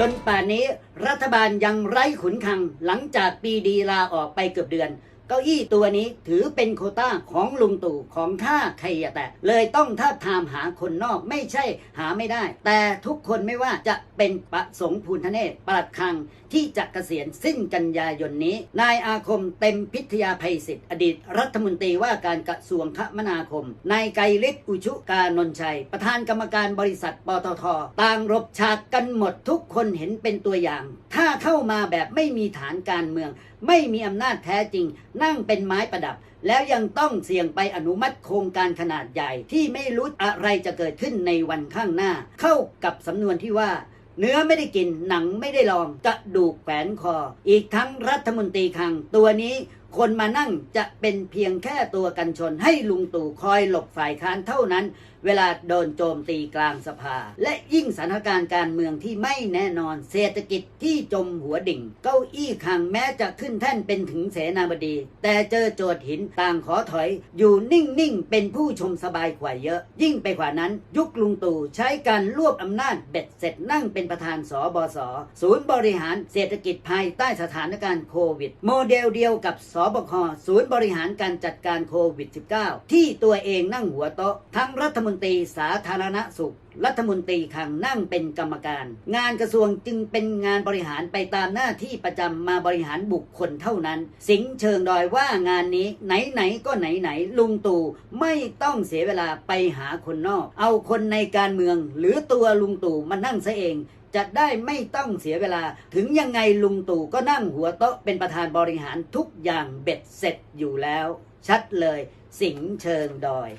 จนป่านนี้รัฐบาลยังไร้ขุนคังหลังจากปีดีลาออกไปเกือบเดือน เก้าอี้ตัวนี้ถือเป็นโคต้าของลุงตู่ของท่าใครอย่าแตะเลยต้องท้าทามหาคนนอกไม่ใช่หาไม่ได้ แต่ทุกคนไม่ว่าจะเป็นประสงค์ภูลทเนศปลัดคังที่จะเกษียณสิ้นกันยายนนี้ นายอาคมเต็มพิทยาภัยศิษย์อดีตรัฐมนตรีว่าการกระทรวงคมนาคม นายไกรฤทธิ์อุชุกานนท์ชัย ประธานกรรมการบริษัทปตทต่างรบฉากกันหมดทุกคนเห็นเป็นตัวอย่าง ถ้าเข้ามาแบบไม่มีฐานการเมืองไม่มีอำนาจแท้จริง นั่งเป็นไม้ประดับ แล้วยังต้องเสี่ยงไปอนุมัติโครงการขนาดใหญ่ ที่ไม่รู้อะไรจะเกิดขึ้นในวันข้างหน้า เข้ากับสำนวนที่ว่าเนื้อไม่ได้กินหนังไม่ได้ลองกระดูกแขวนคอ อีกทั้งรัฐมนตรีคลังตัวนี้ คนมานั่งจะเป็นเพียงแค่ตัวกันชนให้ลุงตู่คอยหลบฝ่ายค้านเท่านั้น เวลาโดนโจมตีกลางสภา และยิ่งสถานการณ์การเมืองที่ไม่แน่นอน เศรษฐกิจที่จมหัวดิ่ง เก้าอี้ขังแม้จะขึ้นแท่นเป็นถึงเสนาบดี แต่เจอโจทย์หินต่างขอถอย อยู่นิ่ง ๆ เป็นผู้ชมสบายกว่าเยอะ ยิ่งไปกว่านั้น ยุคลุงตู่ใช้การรวบอำนาจเบ็ดเสร็จนั่งเป็นประธานสบสศูนย์บริหารเศรษฐกิจภายใต้สถานการณ์โควิด โมเดลเดียวกับสบคศูนย์บริหารการจัดการโควิด -19 ที่ตัวเองนั่งหัวโต๊ะ ทั้งรัฐมนตรีสาธารณสุข รัฐมนตรีคลังนั่งเป็นกรรมการ งานกระทรวงจึงเป็นงานบริหารไปตามหน้าที่ประจำมาบริหารบุคคลเท่านั้น สิงเชิงดอยว่างานนี้ไหนๆก็ไหนๆลุงตู่ไม่ต้องเสียเวลาไปหาคนนอก เอาคนในการเมือง หรือตัวลุงตู่มานั่งซะเองจะได้ไม่ต้องเสียเวลา ถึงยังไงลุงตู่ก็นั่งหัวโต๊ะเป็นประธานบริหารทุกอย่างเบ็ดเสร็จอยู่แล้ว ชัดเลย สิงเชิงดอย